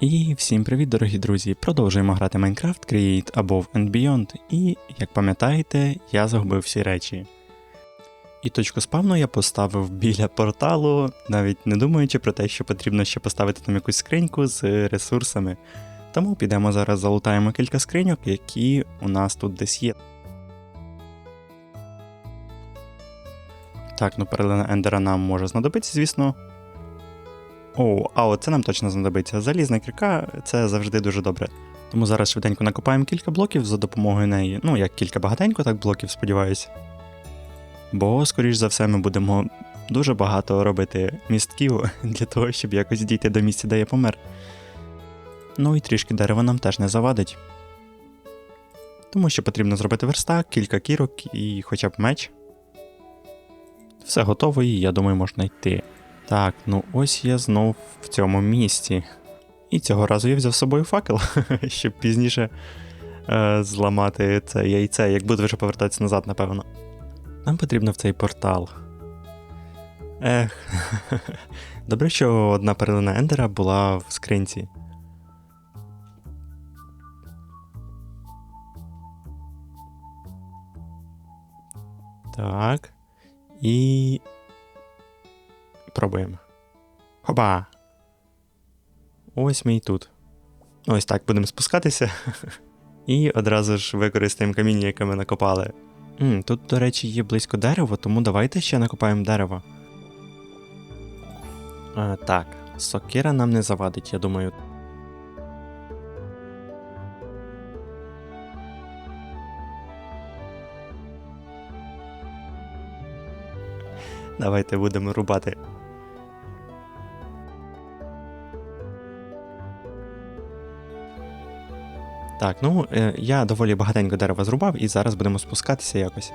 І всім привіт, дорогі друзі! Продовжуємо грати Minecraft Create Above and Beyond. І, як пам'ятаєте, я загубив всі речі. І точку спавну я поставив біля порталу, навіть не думаючи про те, що потрібно ще поставити там якусь скриньку з ресурсами. Тому підемо зараз залутаємо кілька скриньок, які у нас тут десь є. Так, ну перлина Ендера нам може знадобитися, звісно. О, а от це нам точно знадобиться. Залізна кірка це завжди дуже добре. Тому зараз швиденько накопаємо кілька блоків за допомогою неї. Ну, як кілька багатенько, так блоків, сподіваюся. Бо, скоріш за все, ми будемо дуже багато робити містків для того, щоб якось дійти до місця, де я помер. Ну і трішки дерева нам теж не завадить. Тому що потрібно зробити верстак, кілька кірок і хоча б меч. Все готово, і я думаю, можна йти. Так, ну ось я знов в цьому місці. І цього разу я взяв з собою факел, щоб пізніше е, зламати це яйце, як буду вже повертатися назад, напевно. Нам потрібно в цей портал. Ех. Добре, що одна перлина Ендера була в скринці. Так. І. Пробуємо. Хоба! Ось ми і тут. Ось так будемо спускатися. І одразу ж використаємо каміння, яке ми накопали. М, Тут, до речі, є близько дерева, тому давайте ще накопаємо дерево. А, так, сокира нам не завадить, я думаю. Давайте будемо рубати. Так, ну е, я доволі багатенько дерева зрубав і зараз будемо спускатися якось.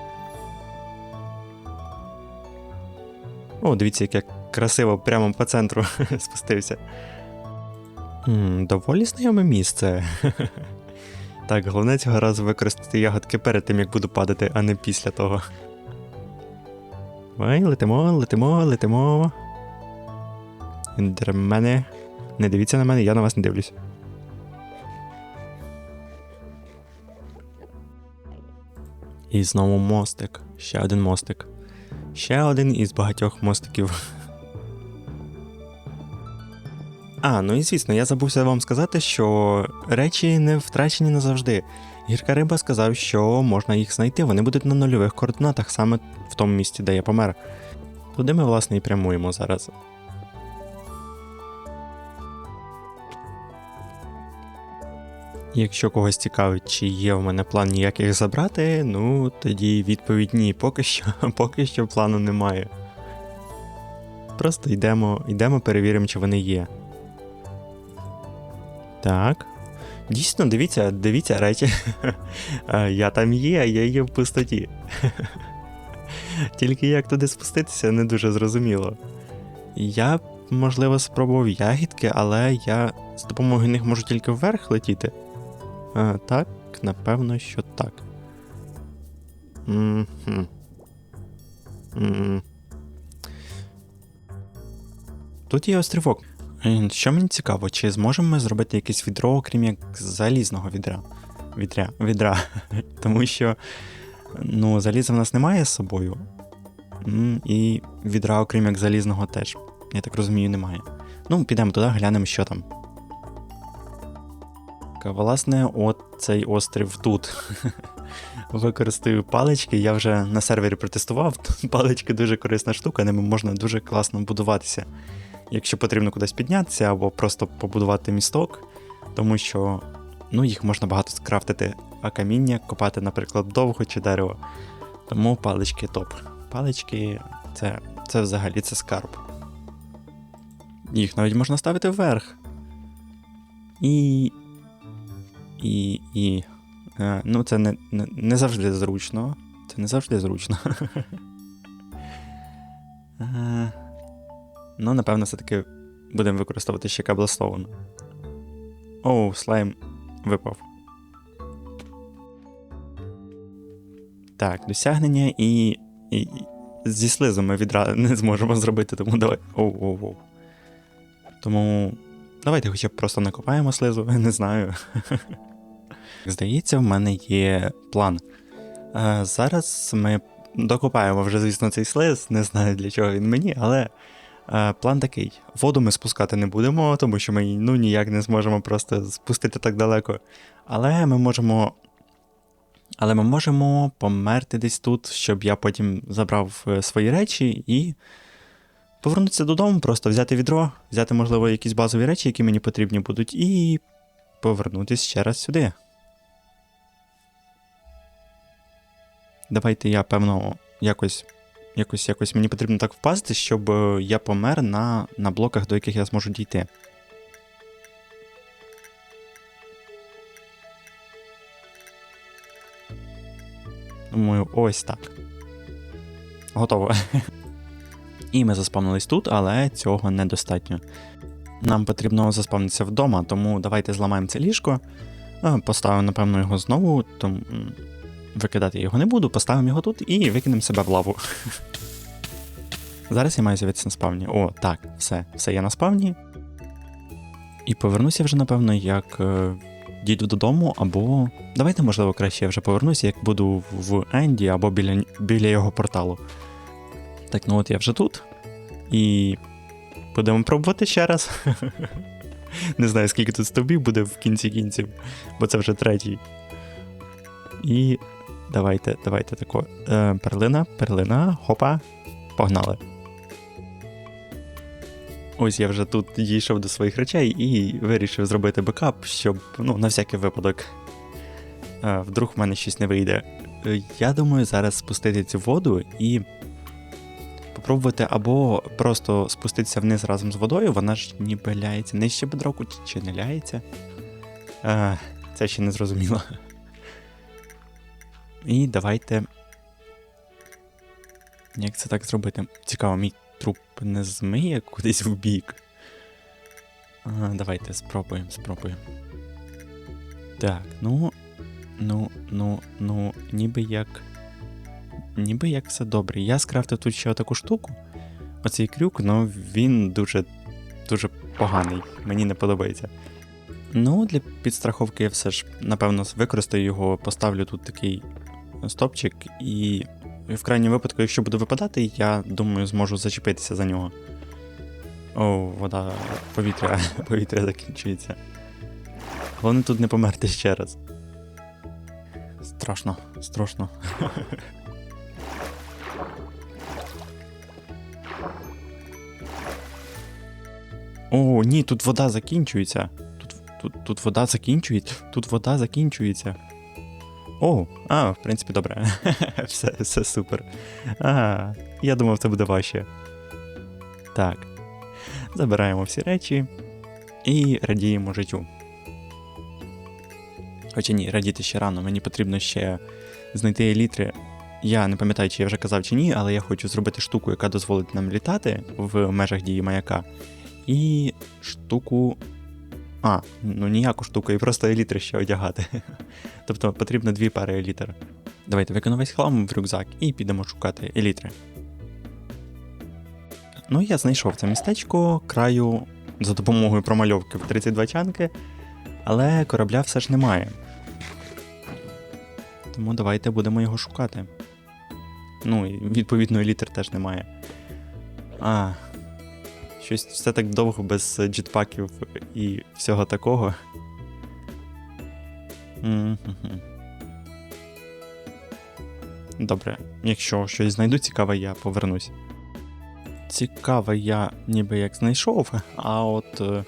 О, дивіться, як я красиво прямо по центру спустився. М, доволі знайоме місце. так, головне цього разу використати ягодки перед тим, як буду падати, а не після того. Ой, летимо, летимо, летимо. Ендермени. Не дивіться на мене, я на вас не дивлюсь. І знову мостик. Ще один мостик. Ще один із багатьох мостиків. А, ну і звісно, я забувся вам сказати, що речі не втрачені назавжди. Гірка риба сказав, що можна їх знайти, вони будуть на нульових координатах саме в тому місці, де я помер. Туди ми, власне, і прямуємо зараз. Якщо когось цікавить, чи є в мене план ніяких забрати, ну тоді відповідь ні, поки що, поки що плану немає. Просто йдемо, йдемо, перевіримо, чи вони є. Так. Дійсно, дивіться, дивіться речі. Я там є, я є в пустоті. Тільки як туди спуститися, не дуже зрозуміло. Я, можливо, спробував ягідки, але я з допомогою них можу тільки вверх летіти. А, Так, напевно, що так. Тут є острівок. Що мені цікаво, чи зможемо ми зробити якесь відро, окрім як залізного відра? Відря, відра. Тому що ну, заліза в нас немає з собою. І відра, окрім як залізного, теж. Я так розумію, немає. Ну, підемо туди, глянемо, що там. Власне, от цей острів тут. Використаю палички. Я вже на сервері протестував. Палички дуже корисна штука, ними можна дуже класно будуватися. Якщо потрібно кудись піднятися або просто побудувати місток, тому що ну, їх можна багато скрафтити, а каміння копати, наприклад, довго чи дерево. Тому палички топ. Палички це, це взагалі це скарб. Їх навіть можна ставити вверх. І. І. і е, ну, це не, не, не завжди зручно. Це не завжди зручно. Е, Ну, напевно, все-таки будемо використовувати ще каблстоун. Оу, слайм випав. Так, досягнення і. і, зі слизом ми відразу не зможемо зробити, тому давай. Оу, оу, оу. Тому Давайте хоча б просто накопаємо слизу, не знаю. Здається, в мене є план. Е, зараз ми докопаємо вже, звісно, цей слиз, не знаю для чого він мені, але план такий: воду ми спускати не будемо, тому що ми ну, ніяк не зможемо просто спустити так далеко. Але ми можемо. Але ми можемо померти десь тут, щоб я потім забрав е, свої речі і повернутися додому, просто взяти відро, взяти, можливо, якісь базові речі, які мені потрібні будуть, і повернутися ще раз сюди. Давайте я, певно, якось якось, якось мені потрібно так впасти, щоб е, я помер на, на блоках, до яких я зможу дійти. Думаю, ось так. Готово. І ми заспавнились тут, але цього недостатньо. Нам потрібно заспавнитися вдома, тому давайте зламаємо це ліжко. Е, Поставимо, напевно, його знову, тому викидати його не буду, поставимо його тут і викинемо себе в лаву. Зараз я маю з'явитися на спавні. О, так, все, все я на спавні. І повернуся вже, напевно, як е, дійду додому, або. Давайте, можливо, краще я вже повернуся, як буду в Енді або біля, біля його порталу. Так, ну от я вже тут. І будемо пробувати ще раз. Не знаю, скільки тут стовбів буде в кінці кінців, бо це вже третій. І давайте, давайте тако. Е, перлина, перлина, хопа, погнали. Ось я вже тут дійшов до своїх речей і вирішив зробити бекап, щоб, ну, на всякий випадок. Е, вдруг в мене щось не вийде. Е, Я думаю, зараз спустити цю воду і попробувати або просто спуститися вниз разом з водою, вона ж ніби ляється нижче бедроку чи не ляється. Е, Це ще не зрозуміло. І давайте. Як це так зробити? Цікаво, мій труп не змиє кудись в бік. А, давайте спробуємо, спробуємо. Так, ну. Ну, ну, ну, ніби як. Ніби як все добре. Я скрафтив тут ще таку штуку. Оцей крюк, ну він дуже дуже поганий. Мені не подобається. Ну, для підстраховки я все ж, напевно, використаю його, поставлю тут такий стопчик, і в крайньому випадку, якщо буде випадати, я думаю, зможу зачепитися за нього. О, вода, повітря, повітря закінчується. Головне тут не померти ще раз. Страшно, страшно. О, ні, тут вода закінчується. Тут, тут, тут вода закінчується. Тут вода закінчується. О, а, в принципі, добре. все, все супер. Ага, я думав, це буде важче. Так. Забираємо всі речі і радіємо життю. Хоча ні, радіти ще рано, мені потрібно ще знайти елітри. Я не пам'ятаю, чи я вже казав чи ні, але я хочу зробити штуку, яка дозволить нам літати в межах дії маяка. І штуку. А, ну ніяку штуку, і просто елітри ще одягати. тобто потрібно дві пари елітр. Давайте виконаємо весь хлам в рюкзак і підемо шукати елітри. Ну, я знайшов це містечко краю за допомогою промальовки в 32 чанки, але корабля все ж немає. Тому давайте будемо його шукати. Ну, і відповідно, елітр теж немає. А, щось все так довго без джетпаків і всього такого. Добре, якщо щось знайду цікаве, я повернусь. Цікаве я ніби як знайшов, а от е,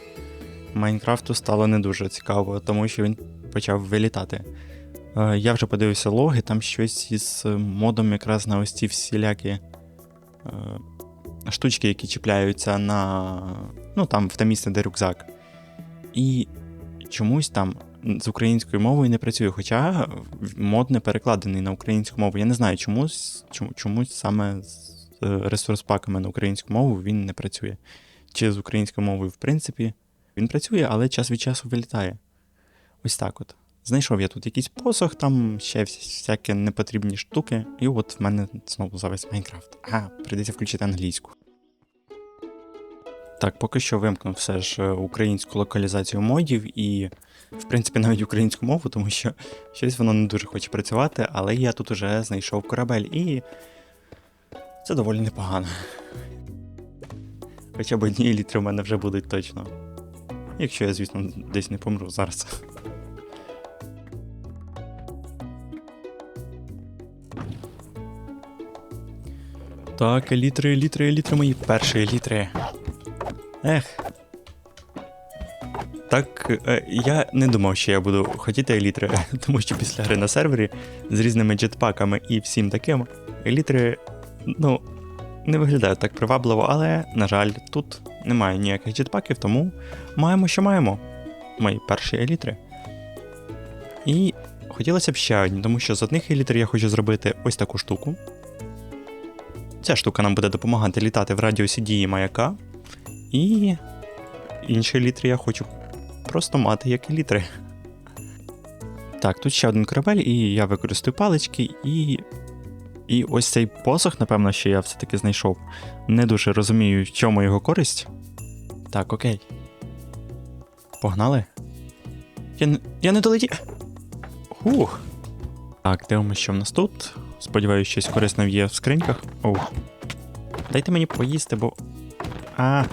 Майнкрафту стало не дуже цікаво, тому що він почав вилітати. Е, я вже подивився логи, там щось із модом якраз на ось ці всілякі е, штучки, які чіпляються на. Ну там в те місце, де рюкзак. І чомусь там з українською мовою не працює, хоча мод не перекладений на українську мову. Я не знаю, чомусь, чомусь саме з ресурс-паками на українську мову він не працює. Чи з українською мовою, в принципі, він працює, але час від часу вилітає. Ось так от. Знайшов я тут якийсь посох, там ще всякі непотрібні штуки, і от в мене знову завис Майнкрафт. А, прийдеться включити англійську. Так, поки що вимкнув все ж е, українську локалізацію модів і, в принципі, навіть українську мову, тому що щось воно не дуже хоче працювати, але я тут уже знайшов корабель і. Це доволі непогано. Хоча б одні літри в мене вже будуть точно. Якщо я, звісно, десь не помру зараз. Так, елітри, елітри, елітри мої перші елітри. Ех. Так, е, я не думав, що я буду хотіти елітри, тому що після гри на сервері з різними джетпаками і всім таким, елітри, ну, не виглядають так привабливо, але, на жаль, тут немає ніяких джетпаків, тому маємо, що маємо. Мої перші елітри. І хотілося б ще одні, тому що з одних елітр я хочу зробити ось таку штуку. Ця штука нам буде допомагати літати в радіусі дії маяка. І інші літри я хочу просто мати як і літри. Так, тут ще один корабель, і я використаю палички, і. І ось цей посох, напевно, що я все-таки знайшов. Не дуже розумію, в чому його користь. Так, окей. Погнали? Я, не- я не долетів. Хух. Так, дивимося, що в нас тут. Сподіваюсь, щось корисне є в скриньках. Оу. Дайте мені поїсти, бо. А.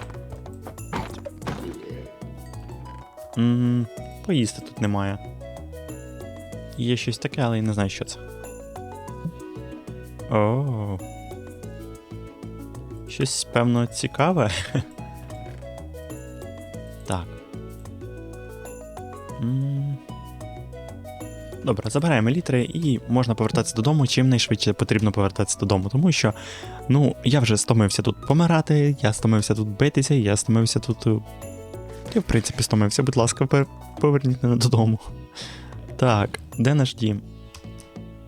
м поїсти тут немає. Є щось таке, але я не знаю, що це. О. Щось, певно, цікаве. так. М. Добре, забираємо літри і можна повертатися додому. Чим найшвидше потрібно повертатися додому, тому що, ну, я вже стомився тут помирати, я стомився тут битися, я стомився тут. е, Я, в принципі, стомився, будь ласка, поверніть мене додому. Так, де наш дім?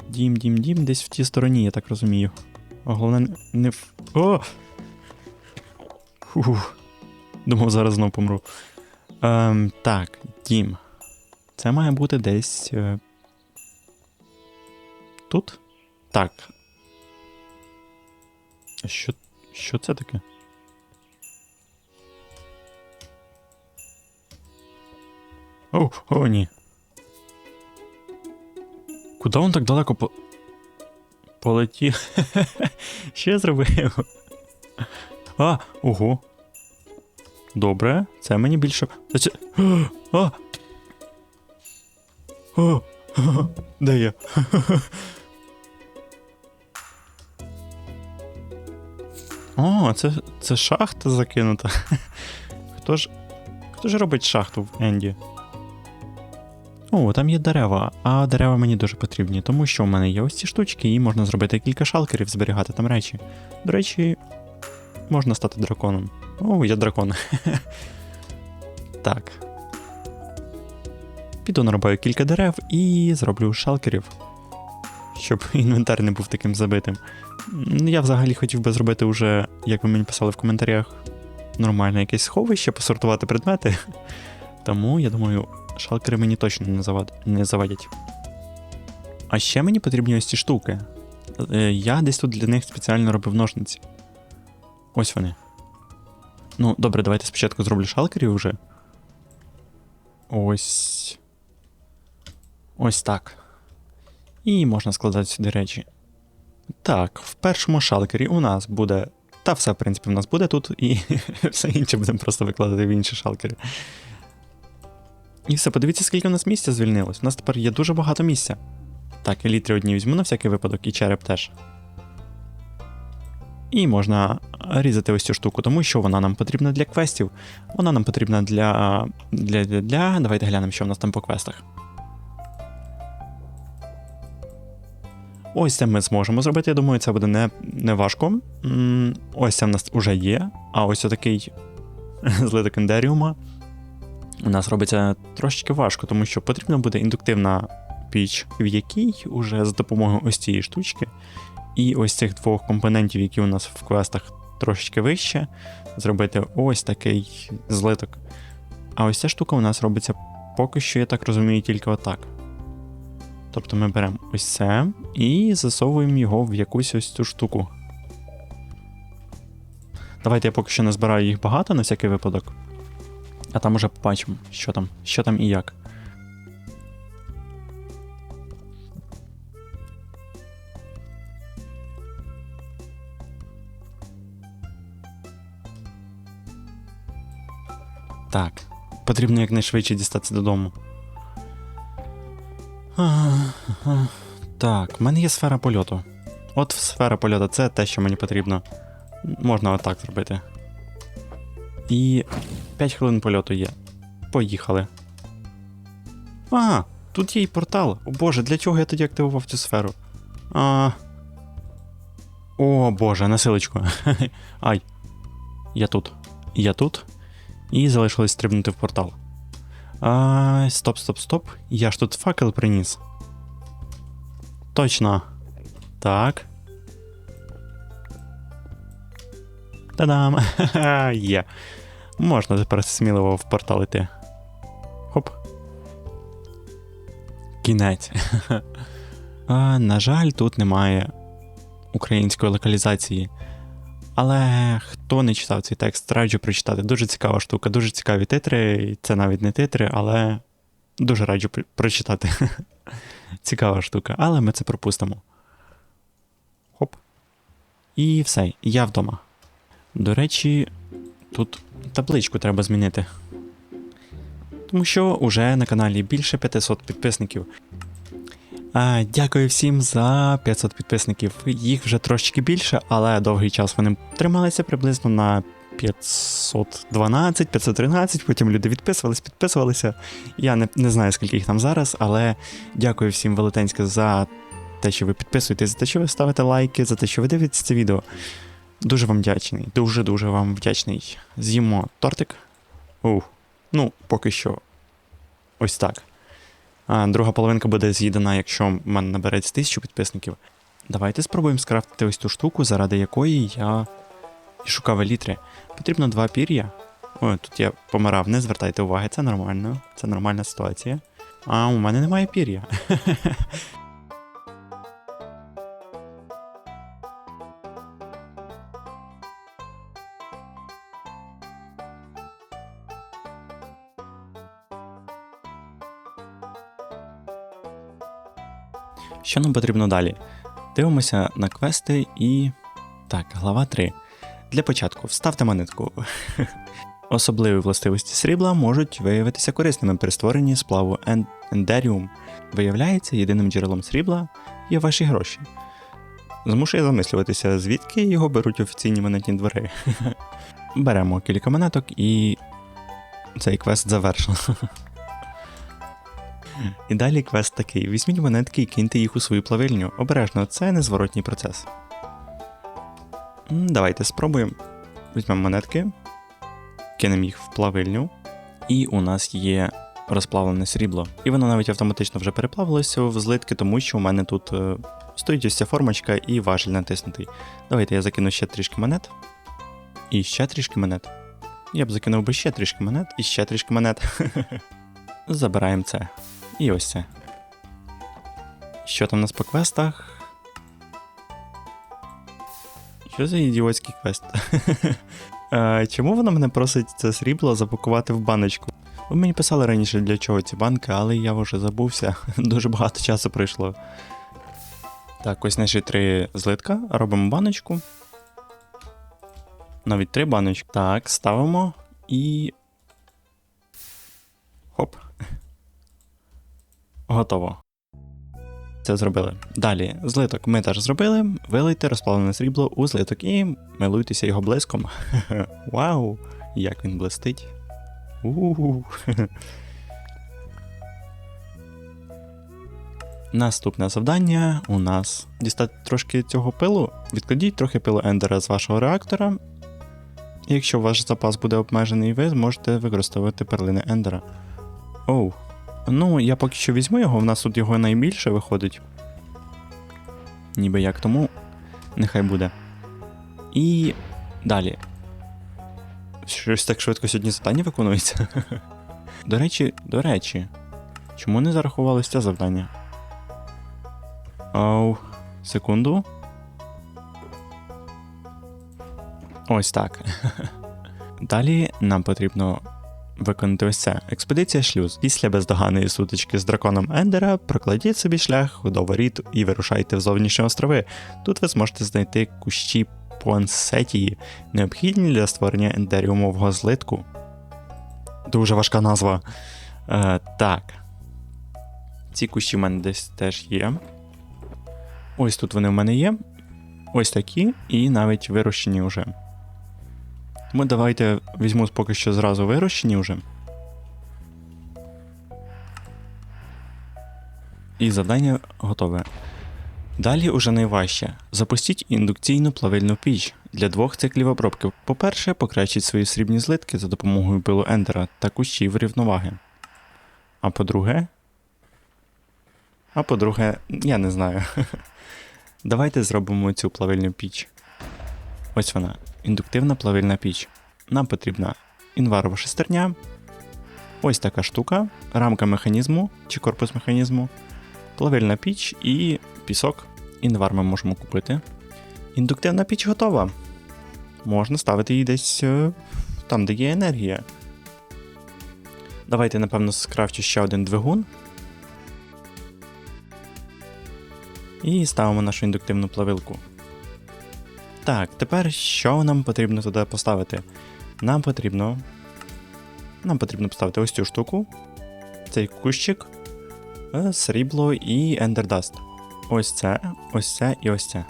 Дім, дім, дім, десь в тій стороні, я так розумію. Головне, не- в. О! Фух. Думав, зараз знов помру. Ем, так, дім. Це має бути десь. Е... Тут? Так. А Що, що це таке? О, о, ні. Куди він так далеко по... полетів? Я зробив? А, ого. Добре, це мені більше. Це... А! О, де я? О, це, це шахта закинута. Хто ж. Хто ж робить шахту в Енді? О, там є дерева, а дерева мені дуже потрібні, тому що в мене є ось ці штучки, і можна зробити кілька шалкерів, зберігати там речі. До речі, можна стати драконом. О, я дракон. так. Піду нарубаю кілька дерев і зроблю шалкерів, щоб інвентар не був таким забитим. Я взагалі хотів би зробити уже, як ви мені писали в коментарях, нормальне якесь сховище, посортувати предмети. Тому я думаю, шалкери мені точно не, завад... не завадять. А ще мені потрібні ось ці штуки. Е, Я десь тут для них спеціально робив ножниці. Ось вони. Ну, добре, давайте спочатку зроблю шалкерів вже. Ось. Ось так. І можна складати сюди речі. Так, в першому шалкері у нас буде. Та все, в принципі, в нас буде тут, і все інше будемо просто викладати в інші шалкери. І все, подивіться, скільки у нас місця звільнилось. У нас тепер є дуже багато місця. Так, елітри одні візьму на всякий випадок, і череп теж. І можна різати ось цю штуку, тому що вона нам потрібна для квестів. Вона нам потрібна для. для. для. для. Давайте глянемо, що в нас там по квестах. Ось це ми зможемо зробити. Я думаю, це буде не, не важко. Ось це в нас вже є. А ось отакий злиток ендеріума у нас робиться трошечки важко, тому що потрібна буде індуктивна піч, в якій уже за допомогою ось цієї штучки і ось цих двох компонентів, які у нас в квестах трошечки вище, зробити ось такий злиток. А ось ця штука у нас робиться поки що, я так розумію, тільки отак. Тобто ми беремо ось це і засовуємо його в якусь ось цю штуку. Давайте я поки що назбираю їх багато на всякий випадок. А там уже побачимо, що там, що там і як. Так, потрібно якнайшвидше дістатися додому. Так, в мене є сфера польоту. От сфера польоту це те, що мені потрібно. Можна отак зробити. І 5 хвилин польоту є. Поїхали. А, тут є й портал. О боже, для чого я тоді активував цю сферу? А. О боже, насилочку. Ай. Я тут. Я тут. І залишилось стрибнути в портал. А, стоп, стоп, стоп. Я ж тут факел приніс. Точно. Так. Та-дам! Є. Можна тепер сміливо в портал іти. Хоп. Кінець. а, на жаль, тут немає української локалізації. Але хто не читав цей текст, раджу прочитати. Дуже цікава штука, дуже цікаві титри. Це навіть не титри, але дуже раджу прочитати. Цікава штука, але ми це пропустимо. Хоп. І все, я вдома. До речі, тут табличку треба змінити. Тому що уже на каналі більше 500 підписників. Дякую всім за 500 підписників. Їх вже трошечки більше, але довгий час вони трималися приблизно на 512, 513, потім люди відписувались, підписувалися. Я не, не знаю, скільки їх там зараз, але дякую всім велетенське за те, що ви підписуєтесь, за те, що ви ставите лайки, за те, що ви дивитесь це відео. Дуже вам вдячний. Дуже-дуже вам вдячний. З'їмо тортик. Ух. Ну, поки що. Ось так. Друга половинка буде з'їдена, якщо в мене набереться тисячу підписників. Давайте спробуємо скрафтити ось ту штуку, заради якої я і шукав елітри. Потрібно два пір'я. Ой, тут я помирав, не звертайте уваги, це нормально, це нормальна ситуація. А у мене немає пір'я. Що нам потрібно далі? Дивимося на квести і. Так, глава 3. Для початку вставте монетку. Особливі властивості срібла можуть виявитися корисними при створенні сплаву Ен- Ендеріум. Виявляється, єдиним джерелом срібла є ваші гроші. Змушує замислюватися, звідки його беруть офіційні монетні двори. Беремо кілька монеток і цей квест завершено. І далі квест такий: візьміть монетки і киньте їх у свою плавильню. Обережно, це незворотній процес. Давайте спробуємо. Візьмемо монетки, кинемо їх в плавильню, і у нас є розплавлене срібло. І воно навіть автоматично вже переплавилося в злитки, тому що у мене тут е, стоїть ось ця формочка і важіль натиснутий. Давайте я закину ще трішки монет. І ще трішки монет. Я б закинув би ще трішки монет і ще трішки монет. Забираємо це. І ось це. Що там у нас по квестах? Що за ідіотський квест? Е, Чому вона мене просить це срібло запакувати в баночку? Ви мені писали раніше для чого ці банки, але я вже забувся. Дуже багато часу пройшло. Так, ось наші три злитка. Робимо баночку. Навіть три баночки. Так, ставимо і. Хоп. Готово. Це зробили. Далі, злиток ми теж зробили. Вилийте розплавлене срібло у злиток і милуйтеся його блиском. Вау! Як він блистить. Наступне завдання у нас дістати трошки цього пилу. Відкладіть трохи пилу ендера з вашого реактора. Якщо ваш запас буде обмежений, ви зможете використовувати перлини ендера. Оу. Ну, я поки що візьму його, в нас тут його найбільше виходить. Ніби як тому. Нехай буде. І далі. Щось так швидко сьогодні завдання виконується. До речі, до речі, чому не зарахувалось це завдання? Оу, секунду. Ось так. Далі нам потрібно виконати ось це. Експедиція шлюз. Після бездоганної сутички з драконом Ендера прокладіть собі шлях до воріт і вирушайте в зовнішні острови. Тут ви зможете знайти кущі Пуансетії, необхідні для створення ендеріумового злитку. Дуже важка назва. Е, так. Ці кущі в мене десь теж є. Ось тут вони в мене є. Ось такі, і навіть вирощені вже. Тому давайте візьму поки що зразу вирощені вже. І завдання готове. Далі уже найважче. Запустіть індукційну плавильну піч для двох циклів обробки. По-перше, покращіть свої срібні злитки за допомогою пилу ендера та кущів рівноваги. А по-друге. А по-друге, я не знаю. Давайте зробимо цю плавильну піч. Ось вона, індуктивна плавильна піч. Нам потрібна інварова шестерня, ось така штука, рамка механізму чи корпус механізму, плавильна піч і пісок. Інвар ми можемо купити. Індуктивна піч готова. Можна ставити її десь е, там, де є енергія. Давайте, напевно, скрафчу ще один двигун. І ставимо нашу індуктивну плавилку. Так, тепер що нам потрібно туди поставити? Нам потрібно. Нам потрібно поставити ось цю штуку, цей кущик, е, срібло і ендердаст. Ось це, ось це і ось це.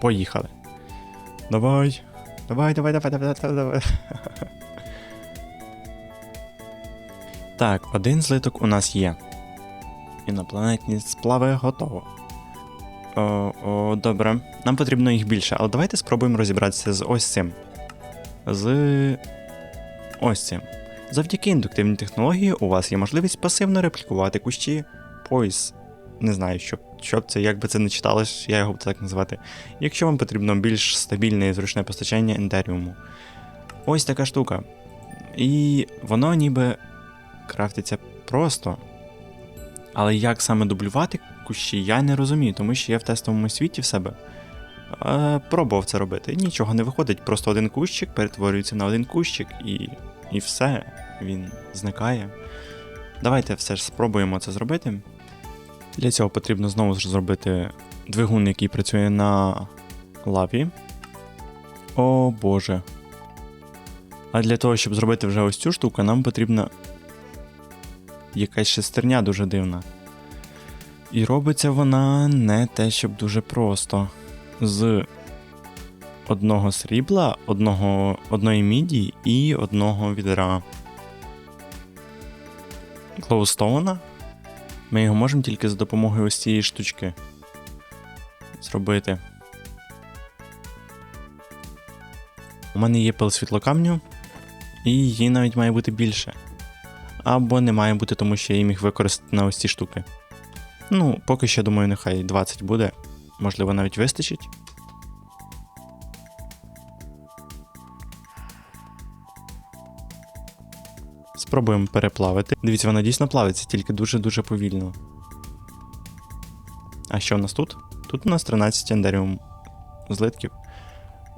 Поїхали. Давай. Давай, давай, давай, давай, давай, давай. Так, один злиток у нас є. Інопланетні сплави готово. О, о, добре. Нам потрібно їх більше, але давайте спробуємо розібратися з ось цим. З ось цим. Завдяки індуктивній технології у вас є можливість пасивно реплікувати кущі пояс. Не знаю, що, що б це, як би це не читалось, я його буду так називати. Якщо вам потрібно більш стабільне і зручне постачання ендеріуму. Ось така штука. І воно ніби крафтиться просто. Але як саме дублювати кущі, я не розумію, тому що я в тестовому світі в себе е, пробував це робити. Нічого не виходить, просто один кущик перетворюється на один кущик і, і все, він зникає. Давайте все ж спробуємо це зробити. Для цього потрібно знову ж зробити двигун, який працює на лаві. О боже. А для того, щоб зробити вже ось цю штуку, нам потрібна якась шестерня дуже дивна. І робиться вона не те, щоб дуже просто. З одного срібла, одного, одної міді і одного відра. Глоустоуна. Ми його можемо тільки за допомогою ось цієї штучки зробити. У мене є пил світлокамню, і її навіть має бути більше. Або не має бути, тому що я її міг використати на ось ці штуки. Ну, поки що, думаю, нехай 20 буде. Можливо, навіть вистачить. Спробуємо переплавити. Дивіться, вона дійсно плавиться, тільки дуже-дуже повільно. А що у нас тут? Тут у нас 13 ендеріум злитків.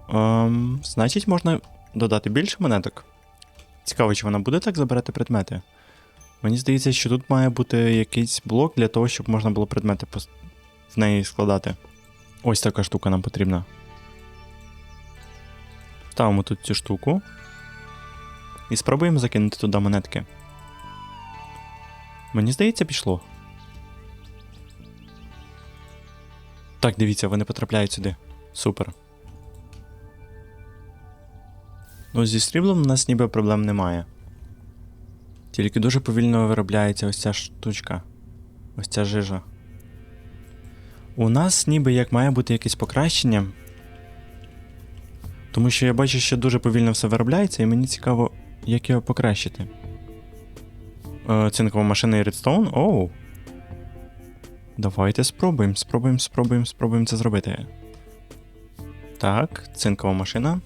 Ем, значить, можна додати більше монеток. Цікаво, чи вона буде так забирати предмети. Мені здається, що тут має бути якийсь блок для того, щоб можна було предмети в неї складати. Ось така штука нам потрібна. Ставимо тут цю штуку. І спробуємо закинути туди монетки. Мені здається, пішло. Так, дивіться, вони потрапляють сюди. Супер. Ну, зі сріблом у нас ніби проблем немає. Тільки дуже повільно виробляється ось ця штучка. Ось ця жижа. У нас ніби як має бути якесь покращення. Тому що я бачу, що дуже повільно все виробляється, і мені цікаво, як його покращити. Е, цинкова машина і редстоун? Оу. Давайте спробуємо, спробуємо, спробуємо, спробуємо це зробити. Так, цинкова машина.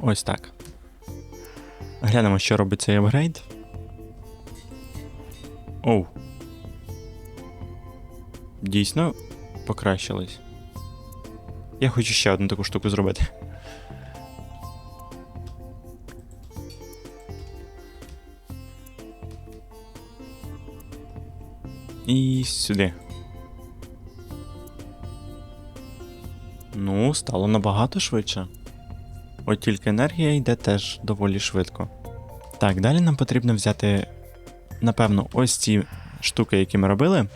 Ось так. Глянемо, що робить цей апгрейд. Оу. Дійсно покращились. Я хочу ще одну таку штуку зробити. І сюди. Ну, стало набагато швидше. От тільки енергія йде теж доволі швидко. Так, далі нам потрібно взяти напевно, ось ці штуки, які ми робили.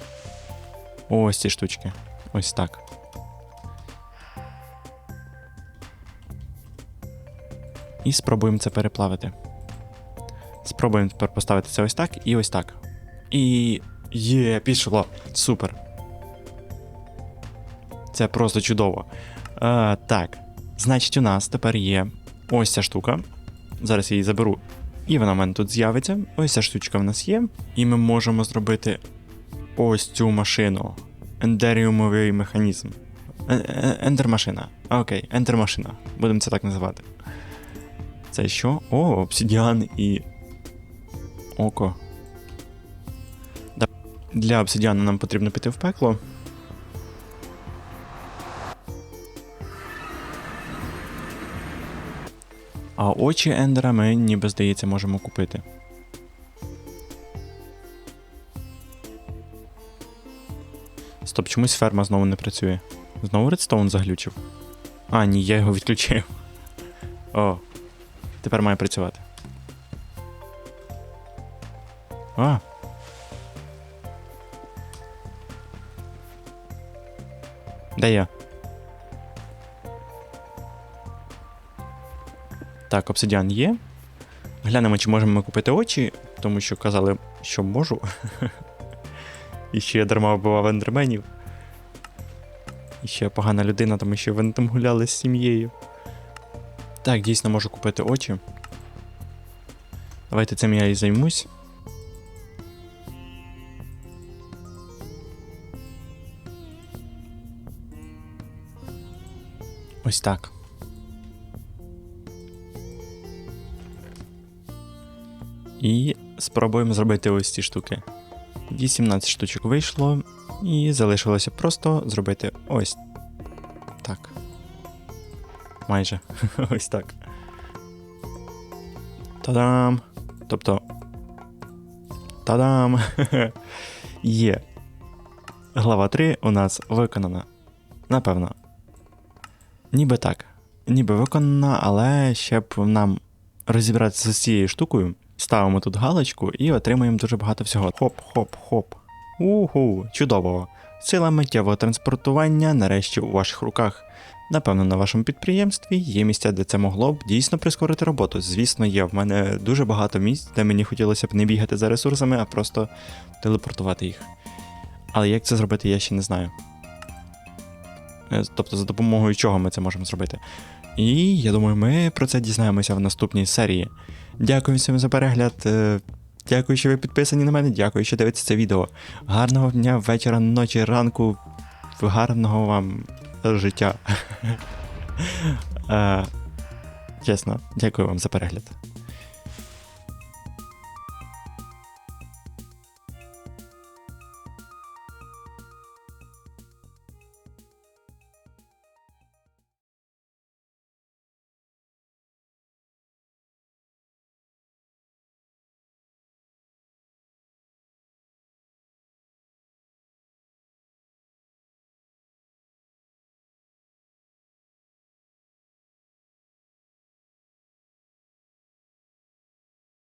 Ось ці штучки. Ось так. І спробуємо це переплавити. Спробуємо тепер поставити це ось так і ось так. І. Є, пішло. Супер. Це просто чудово. Е, так. Значить, у нас тепер є ось ця штука. Зараз я її заберу. І вона в мене тут з'явиться. Ось ця штучка в нас є. І ми можемо зробити ось цю машину. Ендеріумовий механізм. Е- е- Окей, ендер-машина. Будемо це так називати. Це що? О, обсидіан і. Око. Для обсидіану нам потрібно піти в пекло. А очі Ендера ми, ніби здається, можемо купити. Стоп, чомусь ферма знову не працює. Знову редстоун заглючив. А, ні, я його відключив. О, тепер має працювати. А. Де я? Так, обсидіан є. Глянемо, чи можемо ми купити очі, тому що казали, що можу. І ще я дарма вбивав ендерменів. І ще я погана людина, тому що вони там гуляли з сім'єю. Так, дійсно можу купити очі. Давайте цим я і займусь. Ось так. І спробуємо зробити ось ці штуки. 18 штучок вийшло, і залишилося просто зробити ось так. Майже ось так. Та-дам! Тобто. Та-дам! Є. Глава 3 у нас виконана. Напевно. Ніби так. Ніби виконана, але ще б нам розібратися з цією штукою. Ставимо тут галочку і отримуємо дуже багато всього. Хоп-хоп-хоп. Уху, чудово. Сила миттєвого транспортування нарешті у ваших руках. Напевно, на вашому підприємстві є місця, де це могло б дійсно прискорити роботу. Звісно, є. В мене дуже багато місць, де мені хотілося б не бігати за ресурсами, а просто телепортувати їх. Але як це зробити, я ще не знаю. Е, Тобто, за допомогою чого ми це можемо зробити. І я думаю, ми про це дізнаємося в наступній серії. Дякую всім за перегляд. е, Дякую, що ви підписані на мене. Дякую, що дивитеся це відео. Гарного дня, вечора, ночі, ранку. Гарного вам життя. Е, Чесно, дякую вам за перегляд.